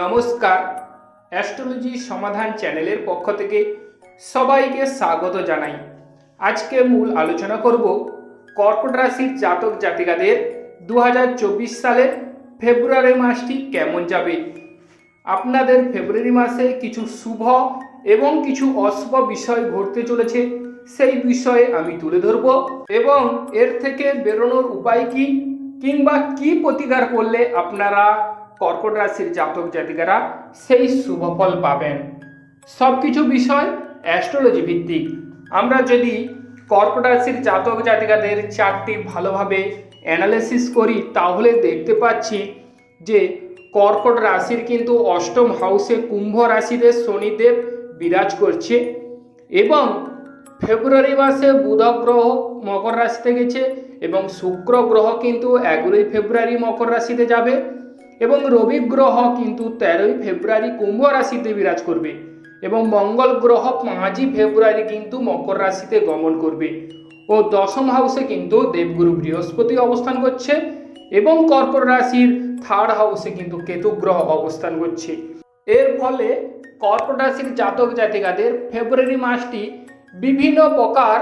নমস্কার অ্যাস্ট্রোলজি সমাধান চ্যানেলের পক্ষ থেকে সবাইকে স্বাগত জানাই। আজকে মূল আলোচনা করব কর্কট রাশির জাতক জাতিকাদের দু হাজার চব্বিশ সালের ফেব্রুয়ারি মাসটি কেমন যাবে? আপনাদের ফেব্রুয়ারি মাসে কিছু শুভ এবং কিছু অশুভ বিষয় ঘটতে চলেছে, সেই বিষয়ে আমি তুলে ধরব এবং এর থেকে বেরোনোর উপায় কি কিংবা কি প্রতিকার করলে আপনারা কর্কট রাশির জাতক জাতিকারা সেই শুভ ফল পাবেন। সব কিছু বিষয় অ্যাস্ট্রোলজি ভিত্তিক। আমরা যদি কর্কট রাশির জাতক জাতিকাদের চারটি ভালোভাবে অ্যানালিসিস করি, তাহলে দেখতে পাচ্ছি যে কর্কট রাশির কিন্তু অষ্টম হাউসে কুম্ভ রাশিতে শনিদেব বিরাজ করছে এবং ফেব্রুয়ারি মাসে বুধ গ্রহ মকর রাশিতে গেছে এবং শুক্র গ্রহ কিন্তু এগারোই ফেব্রুয়ারি মকর রাশিতে যাবে। এবং রবি গ্রহ কিন্তু তেরোই ফেব্রুয়ারি কুম্ভ রাশিতে বিরাজ করবে এবং মঙ্গল গ্রহ পাঁচই ফেব্রুয়ারি কিন্তু মকর রাশিতে গমন করবে ও দশম হাউসে কিন্তু দেবগুরু বৃহস্পতি অবস্থান করছে এবং কর্কট রাশির থার্ড হাউসে কিন্তু কেতু গ্রহ অবস্থান করছে। এর ফলে কর্কট রাশির জাতক জাতিকাদের ফেব্রুয়ারি মাসটি বিভিন্ন প্রকার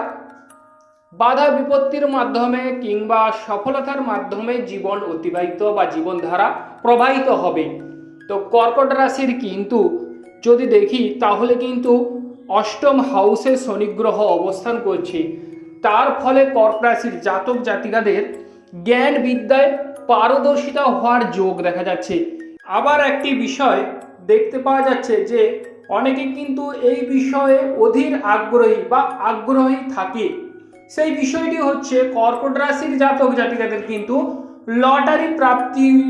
বাধা বিপত্তির মাধ্যমে কিংবা সফলতার মাধ্যমে জীবন অতিবাহিত বা জীবনধারা প্রবাহিত হবে। তো কর্কট রাশির কিন্তু যদি দেখি, তাহলে কিন্তু অষ্টম হাউসে শনিগ্রহ অবস্থান করছে। তার ফলে কর্কট রাশির জাতক জাতিকাদের জ্ঞান বিদ্যায় পারদর্শিতা হওয়ার যোগ দেখা যাচ্ছে। আবার একটি বিষয় দেখতে পাওয়া যাচ্ছে যে, অনেকে কিন্তু এই বিষয়ে অধীর আগ্রহী বা আগ্রহী থাকে। সেই বিষয়টি হচ্ছে কর্কট রাশির জাতক জাতিকাদের কিন্তু লটারি প্রাপ্তির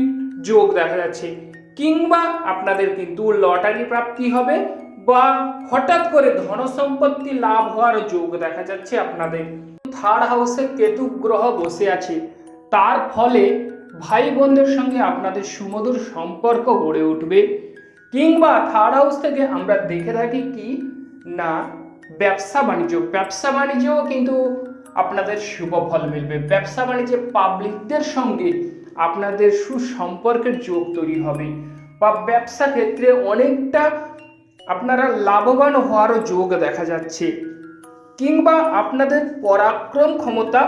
যোগ দেখা যাচ্ছে। কিংবা আপনাদের কিন্তু লটারি প্রাপ্তি হবে বা হঠাৎ করে ধন সম্পত্তি লাভ হওয়ার যোগ দেখা যাচ্ছে আপনাদের। থার্ড হাউসে কেতু গ্রহ বসে আছে। তার ফলে ভাই বোনদের সঙ্গে আপনাদের সুমধুর সম্পর্ক গড়ে উঠবে। কিংবা থার্ড হাউস থেকে আমরা দেখে থাকি কি? না, ব্যবসা বাণিজ্য। ব্যবসা বাণিজ্যও কিন্তু আপনাদের শুভ ফল মিলবে। ব্যবসা বাণিজ্যে পাবলিকদের সঙ্গে আপনাদের সুসম্পর্কের যোগ তৈরি হবে বা ব্যবসা ক্ষেত্রে অনেকটা আপনারা লাভবান হওয়ারও যোগ দেখা যাচ্ছে কিংবা আপনাদের পরাক্রম ক্ষমতা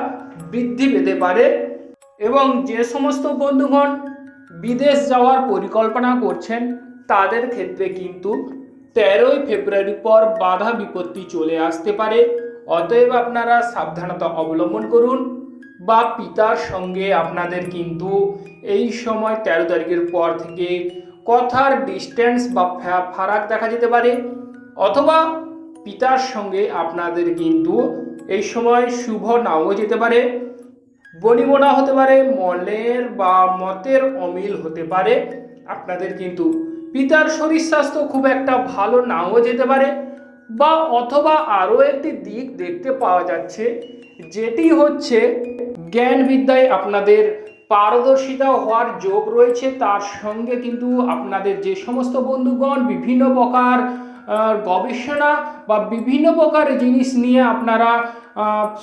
বৃদ্ধি পেতে পারে এবং যে সমস্ত বন্ধুগণ বিদেশ যাওয়ার পরিকল্পনা করছেন, তাদের ক্ষেত্রে কিন্তু তেরোই ফেব্রুয়ারি পর বাধা বিপত্তি চলে আসতে পারে। অতএব আপনারা সাবধানতা অবলম্বন করুন। বা পিতার সঙ্গে আপনাদের কিন্তু এই সময় তেরো তারিখের পর থেকে কথার ডিস্টেন্স বা ফারাক দেখা যেতে পারে। অথবা পিতার সঙ্গে আপনাদের কিন্তু এই সময় শুভ নাও যেতে পারে। বনিবনা হতে পারে মনের বা মতের অমিল হতে পারে। আপনাদের কিন্তু পিতার শরীর স্বাস্থ্য খুব একটা ভালো নাও যেতে পারে। বা অথবা আরও একটি দিক দেখতে পাওয়া যাচ্ছে, যেটি হচ্ছে জ্ঞান বিদ্যায় আপনাদের পারদর্শিতা হওয়ার যোগ রয়েছে। তার সঙ্গে কিন্তু আপনাদের যে সমস্ত বন্ধুগণ, বিভিন্ন প্রকার গবেষণা বা বিভিন্ন প্রকার জিনিস নিয়ে আপনারা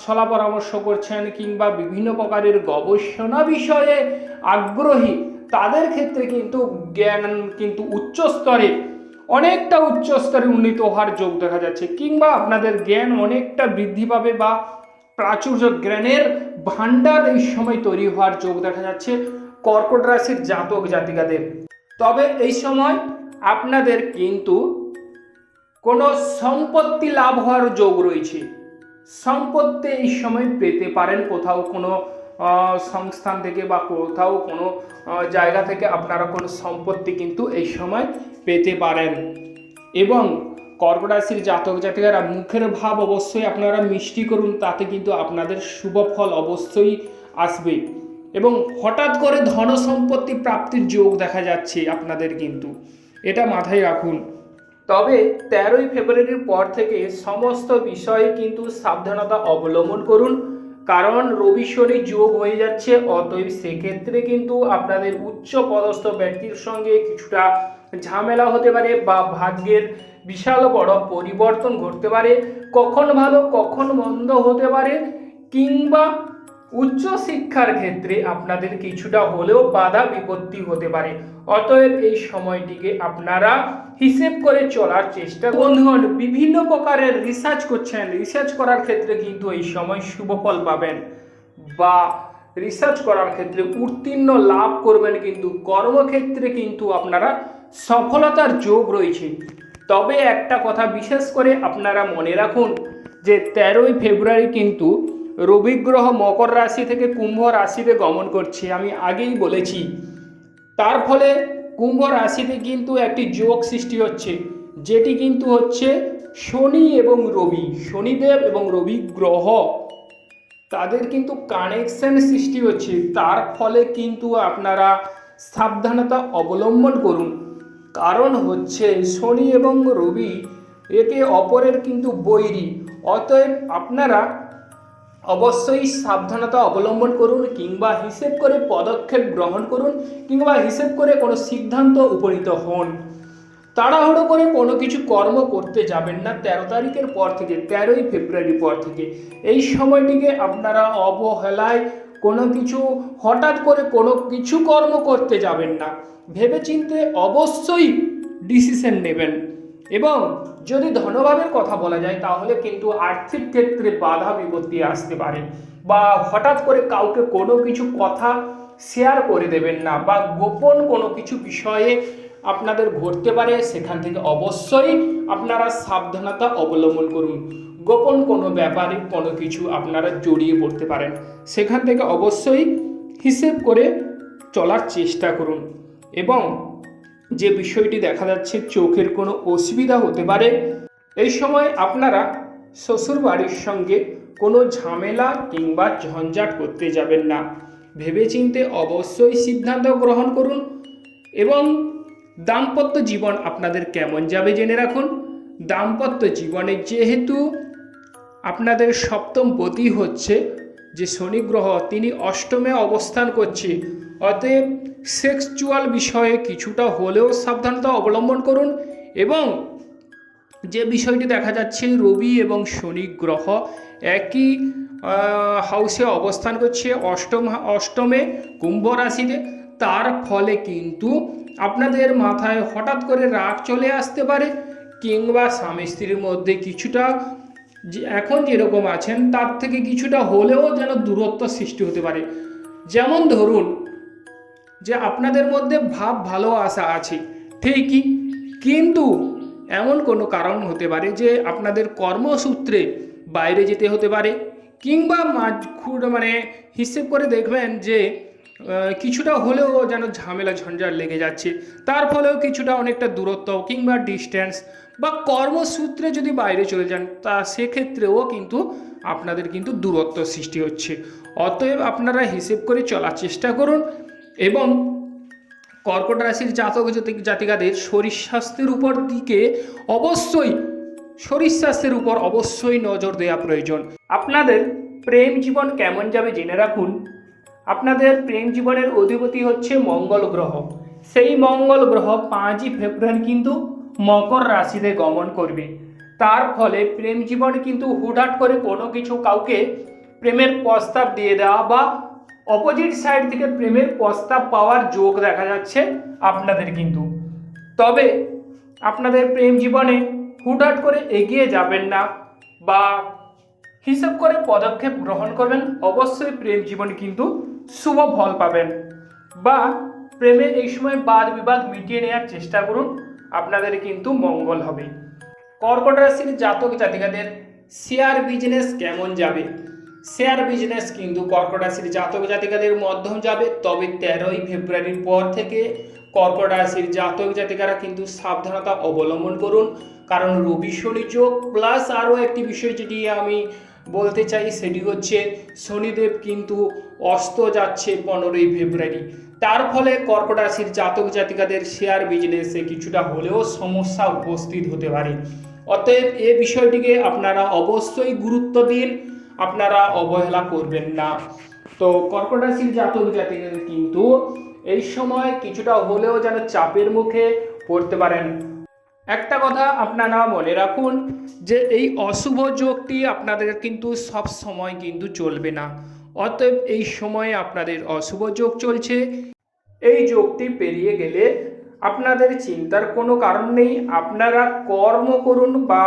সলা পরামর্শ করছেন কিংবা বিভিন্ন প্রকারের গবেষণা বিষয়ে আগ্রহী, তাদের ক্ষেত্রে কিন্তু জ্ঞান কিন্তু উচ্চ স্তরে অনেকটা উচ্চ স্তরে উন্নীত হওয়ার যোগ দেখা যাচ্ছে, কিংবা আপনাদের জ্ঞান অনেকটা বৃদ্ধি পাবে বা প্রাচুর্য জ্ঞানের ভাণ্ডার এই সময় তৈরি হওয়ার যোগ দেখা যাচ্ছে কর্কট রাশির জাতক জাতিকাদের। তবে এই সময় আপনাদের কিন্তু কোনো সম্পত্তি লাভ হওয়ার যোগ রয়েছে। সম্পত্তি এই সময় পেতে পারেন কোথাও কোনো সংস্থান থেকে বা কোথাও কোনো জায়গা থেকে আপনারা কোনো সম্পত্তি কিন্তু এই সময় পেতে পারেন। এবং কর্কট রাশির জাতক জাতিকারা মুখের ভাব অবশ্যই আপনারা মিষ্টি করুন, তাতে কিন্তু আপনাদের শুভ ফল অবশ্যই আসবে। এবং হঠাৎ করে ধন সম্পত্তি প্রাপ্তির যোগ দেখা যাচ্ছে আপনাদের কিন্তু। এটা মাথায় রাখুন। তবে তেরোই ফেব্রুয়ারির পর থেকে সমস্ত বিষয়ে কিন্তু সাবধানতা অবলম্বন করুন। কারণ রবি শনি যোগ হয়ে যাচ্ছে, অতএব সেক্ষেত্রে কিন্তু আপনাদের উচ্চ পদস্থ ব্যক্তির সঙ্গে কিছুটা ঝামেলা হতে পারে বা ভাগ্যের বিশাল বড় পরিবর্তন ঘটতে পারে। কখন ভালো, কখন মন্দ হতে পারে, কিংবা উচ্চ শিক্ষার ক্ষেত্রে আপনাদের কিছুটা হলেও বাধা বিপত্তি হতে পারে। অতএব এই সময়টিকে আপনারা হিসেব করে চলার চেষ্টা বন্ধুগণ, বিভিন্ন প্রকারের রিসার্চ করছেন। রিসার্চ করার ক্ষেত্রে কিন্তু এই সময় শুভ ফল পাবেন বা রিসার্চ করার ক্ষেত্রে উত্তীর্ণ লাভ করবেন কিন্তু কর্মক্ষেত্রে কিন্তু আপনারা সফলতার যোগ রয়েছে। তবে একটা কথা বিশেষ করে আপনারা মনে রাখুন যে তেরোই ফেব্রুয়ারি কিন্তু রবি গ্রহ মকর রাশি থেকে কুম্ভ রাশিতে গমন করছে, আমি আগেই বলেছি। তার ফলে কুম্ভ রাশিতে কিন্তু একটি যোগ সৃষ্টি হচ্ছে, যেটি কিন্তু হচ্ছে শনি এবং রবি, শনিদেব এবং রবি গ্রহ। তাদের কিন্তু কানেকশন সৃষ্টি হচ্ছে, তার ফলে কিন্তু আপনারা সাবধানতা অবলম্বন করুন। কারণ হচ্ছে শনি এবং রবি একে অপরের কিন্তু বৈরী, অতএব আপনারা অবশ্যই সাবধানতা অবলম্বন করুন কিংবা হিসেব করে পদক্ষেপ গ্রহণ করুন কিংবা হিসেব করে কোনো সিদ্ধান্ত উপনীত হন। তাড়াহুড়ো করে কোনো কিছু কর্ম করতে যাবেন না তেরো তারিখের পর থেকে, তেরোই ফেব্রুয়ারি পর থেকে। এই সময়টিকে আপনারা অবহেলায় কোনো কিছু, হঠাৎ করে কোনো কিছু কর্ম করতে যাবেন না। ভেবেচিন্তে অবশ্যই ডিসিশন নেবেন। এবং যদি ধনভাবের কথা বলা যায়, তাহলে কিন্তু আর্থিক ক্ষেত্রে বাধা বিপত্তি আসতে পারে। বা হঠাৎ করে কাউকে কোনো কিছু কথা শেয়ার করে দেবেন না, বা গোপন কোনো কিছু বিষয়ে আপনাদের ঘটতে পারে, সেখান থেকে অবশ্যই আপনারা সাবধানতা অবলম্বন করুন। গোপন কোনো ব্যাপারে কোনো কিছু আপনারা জড়িয়ে পড়তে পারেন। সেখান থেকে অবশ্যই হিসেব করে চলার চেষ্টা করুন। এবং যে বিষয়টি দেখা যাচ্ছে চোখের কোনো অসুবিধা হতে পারে, এই সময় আপনারা শ্বশুর বাড়ির সঙ্গে কোনো ঝামেলা কিংবা ঝঞ্ঝাট করতে যাবেন না। ভেবেচিন্তে অবশ্যই সিদ্ধান্ত গ্রহণ করুন এবং দাম্পত্য জীবন আপনাদের কেমন যাবে জেনে রাখুন। দাম্পত্য জীবনে যেহেতু আপনাদের সপ্তম পতি হচ্ছে, যে শনি গ্রহ তিনি অষ্টমে অবস্থান করছে, অতএব সেক্সুয়াল বিষয়ে কিছুটা হলেও সাবধানতা অবলম্বন করুন এবং যে বিষয়টি দেখা যাচ্ছে, রবি এবং শনি গ্রহ একই হাউসে অবস্থান করছে অষ্টম, অষ্টমে কুম্ভ রাশিতে। তার ফলে কিন্তু আপনাদের মাথায় হঠাৎ করে রাগ চলে আসতে পারে কিংবা স্বামী স্ত্রীর মধ্যে কিছুটা যে, এখন যেরকম আছেন, তার থেকে কিছুটা হলেও যেন দূরত্ব সৃষ্টি হতে পারে। যেমন ধরুন যে আপনাদের মধ্যে ভাব ভালোবাসা আছে, ঠিকই। কিন্তু এমন কোনো কারণ হতে পারে যে আপনাদের কর্মসূত্রে বাইরে যেতে হতে পারে, কিংবা মাঝ খুঁড়- মানে হিসেব করে দেখবেন যে কিছুটা হলেও যেন ঝামেলা ঝঞ্ঝাট লেগে যাচ্ছে। তার ফলেও কিছুটা অনেকটা দূরত্ব কিংবা ডিস্ট্যান্স বা কর্মসূত্রে যদি বাইরে চলে যান, তা সেক্ষেত্রেও কিন্তু আপনাদের কিন্তু দূরত্ব সৃষ্টি হচ্ছে। অতএব আপনারা হিসেব করে চলার চেষ্টা করুন। এবং কর্কট রাশির জাতক জাতি- জাতিকাদের শরীর স্বাস্থ্যের উপর দিকে অবশ্যই, শরীর স্বাস্থ্যের উপর অবশ্যই নজর দেওয়া প্রয়োজন। আপনাদের প্রেম জীবন কেমন যাবে জেনে রাখুন। আপনাদের প্রেম জীবনের অধিপতি হচ্ছে মঙ্গল গ্রহ। সেই মঙ্গল গ্রহ পাঁচই ফেব্রুয়ারি কিন্তু মকর রাশিতে গমন করবে। তার ফলে প্রেম জীবন কিন্তু হুটহাট করে কোনো কিছু কাউকে প্রেমের প্রস্তাব দিয়ে দেওয়া বা অপোজিট সাইড থেকে প্রেমের প্রস্তাব পাওয়ার যোগ দেখা যাচ্ছে আপনাদের কিন্তু। তবে আপনাদের প্রেম জীবনে হুটহাট করে এগিয়ে যাবেন না বা হিসাব করে পদক্ষেপ গ্রহণ করবেন, অবশ্যই প্রেম জীবনে কিন্তু শুভ ফল পাবেন। বা প্রেমে এই সময় বাদ বিবাদ মিটিয়ে নেওয়ার চেষ্টা করুন, আপনাদের কিন্তু মঙ্গল হবে। কর্কট রাশির জাতক জাতিকাদের শেয়ার বিজনেস কেমন যাবে? শেয়ার বিজনেস কিন্তু কর্কট রাশির জাতক জাতিকাদের মধ্যম যাবে, তবে তেরোই ফেব্রুয়ারির পর থেকে কর্কট রাশির জাতক জাতিকারা কিন্তু সাবধানতা অবলম্বন করুন। কারণ রবি শনি যোগ প্লাস আরও একটি বিষয় যেটি আমি বলতে চাই সেটি হচ্ছে শনিদেব কিন্তু অস্ত যাচ্ছে পনেরোই ফেব্রুয়ারি। তার ফলে কর্কট রাশির জাতক জাতিকাদের শেয়ার বিজনেসে কিছুটা হলেও সমস্যা উপস্থিত হতে পারে। অতএব এ বিষয়টিকে আপনারা অবশ্যই গুরুত্ব দিন। আপনারা অবহেলা করবেন না। তো কর্কট রাশির জাতক জাতিকাদের কিন্তু এই সময় কিছুটা হলেও যেন চাপের মুখে পড়তে পারেন। একটা কথা আপনারা মনে রাখুন যে এই অশুভ যোগটি আপনাদের কিন্তু সব সময় কিন্তু চলবে না। অতএব এই সময়ে আপনাদের অশুভ যোগ চলছে। এই যোগটি পেরিয়ে গেলে আপনাদের চিন্তার কোনো কারণ নেই। আপনারা কর্ম করুন বা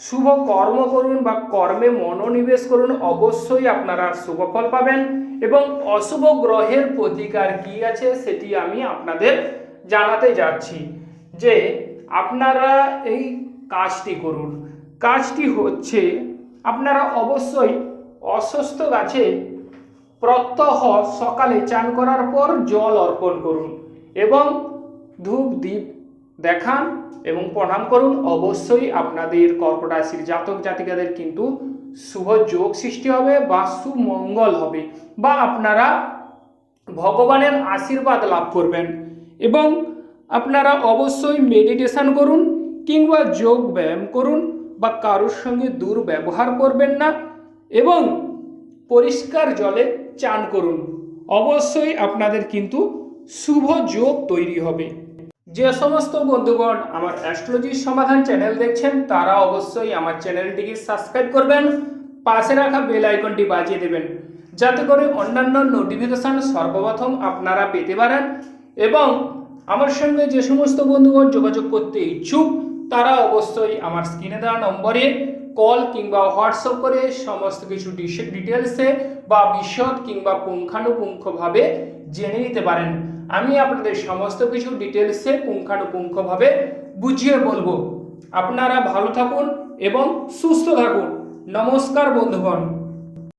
শুভ কর্ম করুন বা কর্মে মনোনিবেশ করুন, অবশ্যই আপনারা শুভ ফল পাবেন। এবং অশুভ গ্রহের প্রতিকার কি আছে সেটি আমি আপনাদের জানাতে যাচ্ছি। যে আপনারা এই কাজটি করুন। কাজটি হচ্ছে আপনারা অবশ্যই অসুস্থ গাছে প্রত্যহ সকালে চান করার পর জল অর্পণ করুন এবং ধূপ দ্বীপ দেখান এবং প্রণাম করুন। অবশ্যই আপনাদের কর্কট রাশির জাতক জাতিকাদের কিন্তু শুভ যোগ সৃষ্টি হবে বা সুমঙ্গল হবে বা আপনারা ভগবানের আশীর্বাদ লাভ করবেন। এবং আপনারা অবশ্যই মেডিটেশন করুন কিংবা যোগ ব্যায়াম করুন বা কারোর সঙ্গে দুর্ব্যবহার করবেন না এবং পরিষ্কার জলে চান করুন। অবশ্যই আপনাদের কিন্তু শুভ যোগ তৈরি হবে। যে সমস্ত বন্ধুগণ আমার অ্যাস্ট্রোলজির সমাধান চ্যানেল দেখছেন, তারা অবশ্যই আমার চ্যানেলটিকে সাবস্ক্রাইব করবেন, পাশে রাখা বেল আইকনটি বাজিয়ে দেবেন, যাতে করে অন্যান্য নোটিফিকেশান সর্বপ্রথম আপনারা পেতে পারেন এবং আমার সঙ্গে যে সমস্ত বন্ধুগণ যোগাযোগ করতে ইচ্ছুক, তারা অবশ্যই আমার স্ক্রিনে দেওয়া নম্বরে কল কিংবা হোয়াটসঅ্যাপ করে সমস্ত কিছু ডিটেলসে বা বিশদ কিংবা পুঙ্খানুপুঙ্খভাবে জেনে নিতে পারেন। আমি আপনাদের সমস্ত কিছু ডিটেলসে পুঙ্খানুপুঙ্খভাবে বুঝিয়ে বলব। আপনারা ভালো থাকুন এবং সুস্থ থাকুন। নমস্কার বন্ধুগণ।